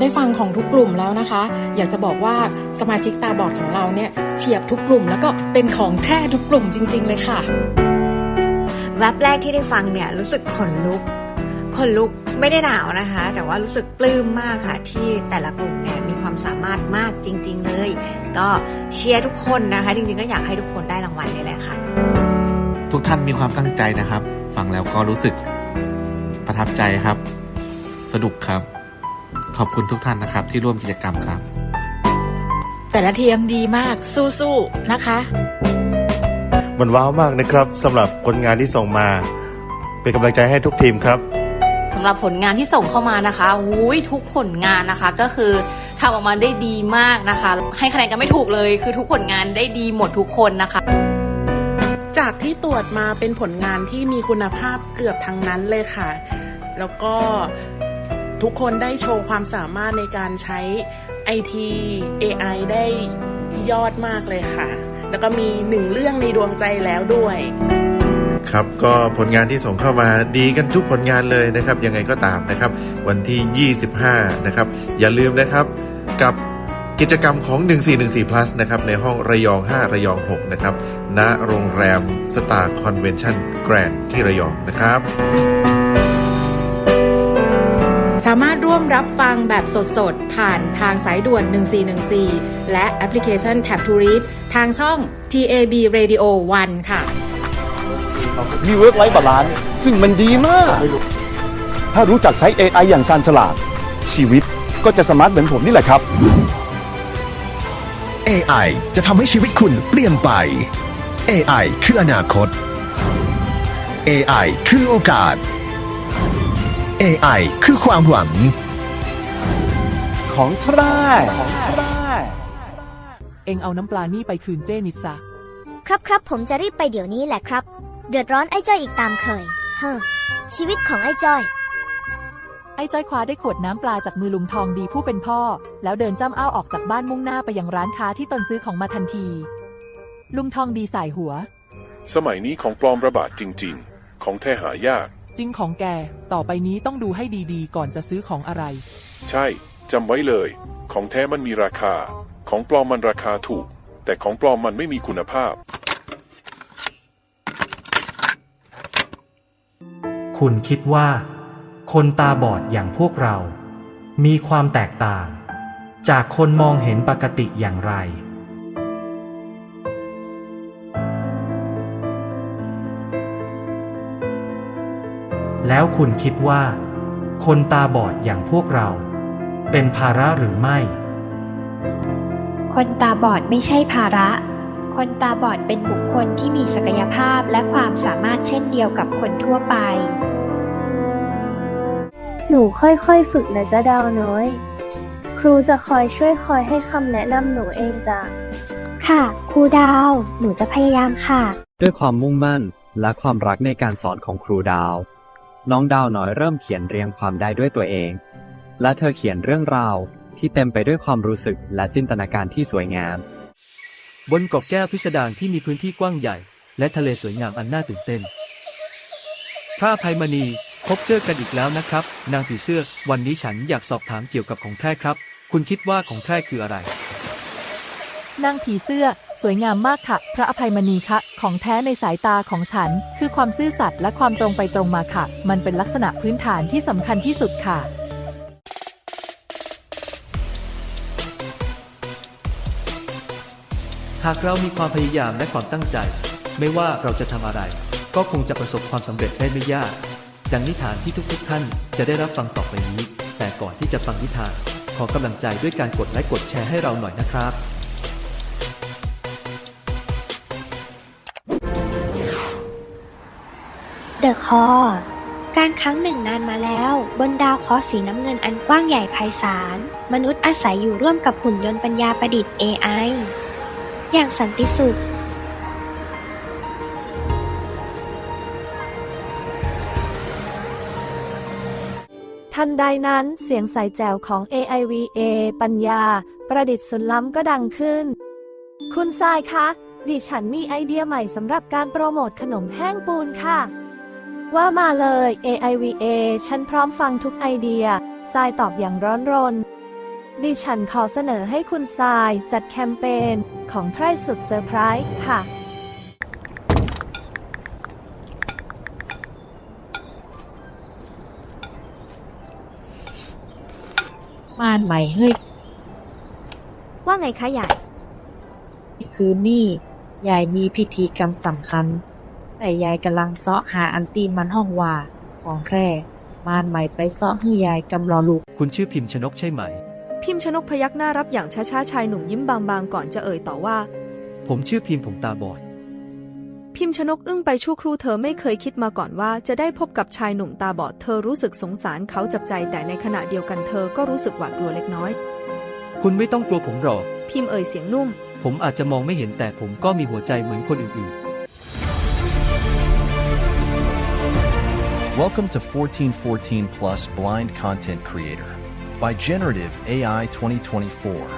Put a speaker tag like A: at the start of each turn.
A: ได้ฟังของทุกกลุ่มแล้วนะคะ อยากจะบอกว่าสมาชิกตาบอดของเราเนี่ยเฉียบทุกกลุ่ม แล้วก็เป็นของแท้ทุกกลุ่มจริง ๆ เลยค่ะ
B: แวบแรกที่ได้ฟังเนี่ยรู้สึกขนลุกขนลุกไม่ได้หนาวนะคะ แต่ว่ารู้สึกปลื้มมากค่ะ ที่แต่ละกลุ่มเนี่ยมีความสามารถมากจริง ๆ เลย ก็เชียร์ทุกคนนะคะ จริง ๆ ก็อยากให้ทุกคนได้รางวัลนี่แหละค่ะ
C: ทุกท่านมีความตั้งใจนะครับ ฟังแล้วก็รู้สึกประทับใจครับ สนุกครับ ขอบคุณทุกท่านนะครับ ที่ร่วมกิจกรรมครับ
D: แต่ละทีมดีมากสู้ๆนะคะ
E: มันว้าวมากนะครับสำหรับผลงานที่ส่งมา เป็นกำลังใจให้ทุกทีมครับ
F: สำหรับผลงานที่ส่งเข้ามานะคะอุ้ยทุกผลงานนะคะก็คือทำออกมาได้ดีมากนะคะ ให้คะแนนกันไม่ถูกเลย คือทุกผลงานได้ดีหมดทุกคนนะคะ
G: จากที่ตรวจมาเป็นผลงานที่มีคุณภาพเกือบทั้งนั้นเลยค่ะ แล้วก็ ทุกคนได้โชว์ความสามารถในการใช้ IT AI ได้ยอดมากเลยค่ะ แล้วก็มีหนึ่งเรื่องในดวงใจแล้วด้วย
E: ครับก็ผลงานที่ส่งเข้ามาดีกันทุกผลงานเลยนะครับ ยังไงก็ตามนะครับ วันที่ 25 นะครับ อย่าลืมนะครับกับกิจกรรมของ 1414 plus นะครับ ในห้องระยอง 5 ระยอง 6 นะครับ ณ โรงแรมสตาร์คอนเวนชั่นแกรนที่ระยองนะครับ
A: สามารถร่วมรับฟังแบบสดๆ ผ่านทางสายด่วน 1414 และแอปพลิเคชัน Tap to Read ทางช่อง TAB Radio 1 ค่ะ
H: มีเวิร์กไลฟ์บาลานซ์ซึ่งมันดีมาก ถ้ารู้จักใช้ AI อย่างชาญฉลาด ชีวิตก็จะสมาร์ทเหมือนผมนี่แหละครับ
I: AI จะทำให้ชีวิตคุณเปลี่ยนไป AI คืออนาคต AI คือโอกาส AI คือความหวัง
H: ของแท้ของแท้
J: เองเอาน้ำปลานี่ไปคืนเจ้นิดซะ
K: ครับครับผมจะรีบไปเดี๋ยวนี้แหละครับ เดือดร้อนไอ้จ้อยอีกตามเคย เฮ้อชีวิตของไอ้จ้อย
J: ไอ้จ้อยคว้าได้ขวดน้ำปลาจากมือลุงทองดีผู้เป็นพ่อ แล้วเดินจ้ำอ้าวออกจากบ้านมุ่งหน้าไปยังร้านค้าที่ตนซื้อของมาทันที ลุงทองดีสายหัว
L: สมัยนี้ของปลอมระบาดจริง ๆ ของแท้หายาก
J: จริงของแก ต่อไปนี้ต้องดูให้ดีๆ ก่อนจะซื้อของอะไร
L: ใช่จำไว้เลย ของแท้มันมีราคา ของปลอมมันราคาถูก แต่ของปลอมมันไม่มีคุณภาพ
M: คุณคิดว่า คนตาบอดอย่างพวกเรา มีความแตกต่าง จากคนมองเห็นปกติอย่างไร แล้วคุณคิดว่า คนตาบอดอย่างพวกเรา เป็นภาระหรือไม่
N: คนตาบอดไม่ใช่ภาระ คนตาบอดเป็นบุคคลที่มีศักยภาพและความสามารถเช่นเดียวกับคนทั่วไป
O: หนูค่อยๆ ฝึกนะจ๊ะดาวน้อย ครูจะคอยช่วยคอยให้คำแนะนำหนูเองจ้ะ
N: ค่ะครูดาว หนูจะพยายามค่ะ
P: ด้วยความมุ่งมั่นและความรักในการสอนของครูดาว น้องดาวน้อยเริ่มเขียนเรียงความได้ด้วยตัวเอง และเธอเขียนเรื่องราวที่เต็มไปด้วยความรู้สึกและจินตนาการที่สวยงาม
Q: บนเกาะแก้วพิสดารที่มีพื้นที่กว้างใหญ่ และทะเลสวยงามอันน่าตื่นเต้นพระอภัยมณีพบเจอกันอีกแล้วนะครับ นางผีเสื้อ วันนี้ฉันอยากสอบถามเกี่ยวกับของแท้ครับ คุณคิดว่าของแท้คืออะไร
J: นางผีเสื้อ สวยงามมากค่ะ พระอภัยมณีคะ ของแท้ในสายตาของฉัน คือความซื่อสัตย์และความตรงไปตรงมาค่ะ มันเป็นลักษณะพื้นฐานที่สำคัญที่สุดค่ะ
Q: หากเรามีความพยายามและความตั้งใจ ไม่ว่าเราจะทำอะไร ก็คงจะประสบความสำเร็จได้ไม่ยาก ดังนิทานที่ทุกๆท่านจะได้รับฟังต่อไปนี้ แต่ก่อนที่จะฟังนิทาน ขอกำลังใจด้วยการกดไลค์กดแชร์ให้เราหน่อยนะครับ
N: เดอะคอการครั้งหนึ่งนานมาแล้ว บนดาวเคราะห์สีน้ำเงินอันกว้างใหญ่ไพศาล มนุษย์อาศัยอยู่ร่วมกับหุ่นยนต์ปัญญาประดิษฐ์ AI อย่างสันติสุข
O: ทันใดนั้นเสียงใสแจ๋วของ AIVA ปัญญา ประดิษฐ์สุดล้ำก็ดังขึ้น คุณทรายคะ ดิฉันมีไอเดียใหม่สำหรับการโปรโมทขนมแห้งปูนค่ะ ว่ามาเลย AIVA ฉันพร้อมฟังทุกไอเดีย ทรายตอบอย่างร้อนรน ดิฉันขอเสนอให้คุณทรายจัดแคมเปญของไพรสุดเซอร์ไพรส์ค่ะ
D: ม่านใหม่เฮ้ย
K: ว่าไงคะยาย
D: คืนนี่ยายมีพิธีกรรมสำคัญ แต่ยายกำลังเสาะหาอันตีมันห้องว่า ของแคร่ม่านใหม่ไปเสาะให้ยายกำรอลูก
Q: คุณชื่อพิมพ์ชนกใช่ไหม
R: พิมพ์ชนกพยักหน้ารับอย่างช้าๆชายหนุ่มยิ้มบางๆ ก่อนจะเอ่ยต่อว่า
Q: ผมชื่อพิมพ์ผมตาบอด
R: พิมพ์ชนกอึ้งไปชั่วครู่เธอไม่เคยคิดมาก่อนว่าจะได้พบกับชายหนุ่มตาบอด เธอรู้สึกสงสารเขาจับใจ แต่ในขณะเดียวกันเธอก็รู้สึกหวาดกลัวเล็กน้อย
Q: คุณไม่ต้องกลัวผมหรอก
R: พิมพ์เอ่ยเสียงนุ่ม
Q: ผมอาจจะมองไม่เห็นแต่ผมก็มีหัวใจเหมือนคนอื่น
S: Welcome to 1414 Plus Blind Content Creator by Generative AI 2024.